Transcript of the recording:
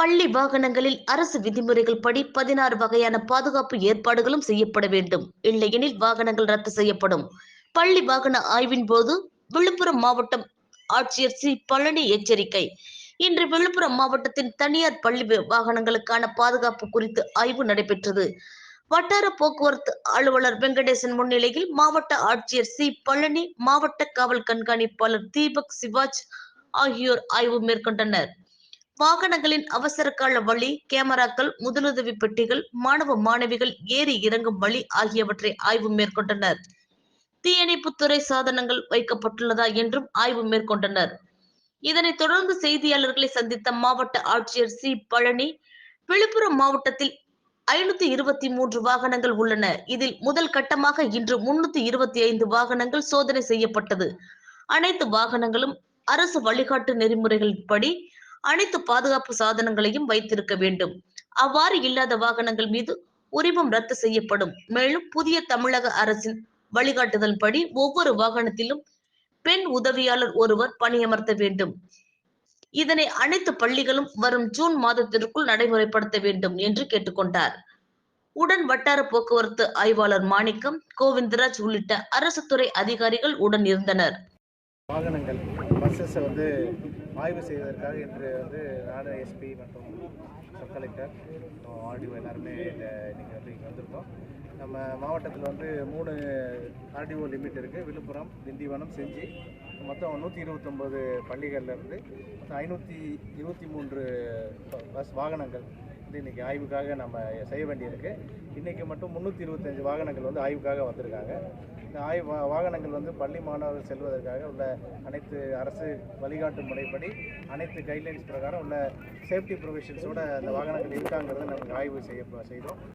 பள்ளி வாகனங்களில் அரசு விதிமுறைகள் படி பதினாறு வகையான பாதுகாப்பு ஏற்பாடுகளும் செய்யப்பட வேண்டும். இல்லையெனில் வாகனங்கள் ரத்து செய்யப்படும். பள்ளி வாகன ஆய்வின் போது விழுப்புரம் மாவட்டம் ஆட்சியர் சி. பழனி எச்சரிக்கை. இன்று விழுப்புரம் மாவட்டத்தின் தனியார் பள்ளி வாகனங்களுக்கான பாதுகாப்பு குறித்து ஆய்வு நடைபெற்றது. வட்டார போக்குவரத்து அலுவலர் வெங்கடேசன் முன்னிலையில் மாவட்ட ஆட்சியர் சி. பழனி மாவட்ட காவல் கண்காணிப்பாளர் தீபக் சிவாஜ் ஆகியோர் ஆய்வு மேற்கொண்டனர். வாகனங்களின் அவசரகால வழி கேமராக்கள் முதலுதவி பெட்டிகள் மாணவ மாணவிகள் ஏறி இறங்கும் வழி ஆகியவற்றை ஆய்வு மேற்கொண்டனர். தீயணைப்புத்துறை சாதனங்கள் வைக்கப்பட்டுள்ளதா என்றும் ஆய்வு மேற்கொண்டனர். இதனைத் தொடர்ந்து செய்தியாளர்களை சந்தித்த மாவட்ட ஆட்சியர் சி. பழனி விழுப்புரம் மாவட்டத்தில் ஐநூத்தி இருபத்தி மூன்று வாகனங்கள் உள்ளன. இதில் முதல் கட்டமாக இன்று முன்னூத்தி இருபத்தி ஐந்து வாகனங்கள் சோதனை செய்யப்பட்டது. அனைத்து வாகனங்களும் அரசு வழிகாட்டு நெறிமுறைகளின்படி அனைத்து பாதுகாப்பு சாதனங்களையும் வைத்திருக்க வேண்டும். அவ்வாறு இல்லாத வாகனங்கள் மீது உரிமம் ரத்து செய்யப்படும். மேலும் புதிய தமிழக அரசின் வழிகாட்டுதல்படி ஒவ்வொரு வாகனத்திலும் பெண் உதவியாளர் ஒருவர் பணியமர்த்த வேண்டும். இதனை அனைத்து பள்ளிகளும் வரும் ஜூன் மாதத்திற்குள் நடைமுறைப்படுத்த வேண்டும் என்று கேட்டுக்கொண்டார். உடன் வட்டார போக்குவரத்து ஆய்வாளர் மாணிக்கம் கோவிந்தராஜ் உள்ளிட்ட அரசு துறை அதிகாரிகள் உடன் இருந்தனர். வாகனங்கள் பஸ்ஸஸை வந்து ஆய்வு செய்வதற்காக இன்று வந்து நாடு எஸ்பி மற்றும் சப் கலெக்டர் ஆர்டிஓ எல்லாருமே இந்த இன்னைக்கு வந்து இங்கே வந்திருக்கோம். நம்ம மாவட்டத்தில் வந்து மூணு ஆர்டிஓ லிமிட் இருக்குது விழுப்புரம் திண்டிவனம் செஞ்சி. மொத்தம் நூற்றி இருபத்தொம்போது பள்ளிகள்லேருந்து ஐநூற்றி இருபத்தி மூன்று பஸ் வாகனங்கள் வந்து இன்றைக்கி ஆய்வுக்காக நம்ம செய்ய வேண்டியிருக்கு. இன்றைக்கி மட்டும் முந்நூற்றி இருபத்தஞ்சு வாகனங்கள் வந்து ஆய்வுக்காக வந்திருக்காங்க. இந்த ஆய்வு வாகனங்கள் வந்து பள்ளி மாணவர்கள் செல்வதற்காக உள்ள அனைத்து அரசு வழிகாட்டு முறைப்படி அனைத்து கைட்லைன்ஸ் பிரகாரம் உள்ள சேஃப்டி ப்ரொவிஷன்ஸோட அந்த வாகனங்கள் இருக்காங்கிறத நமக்கு ஆய்வு செய்ய செய்தோம்.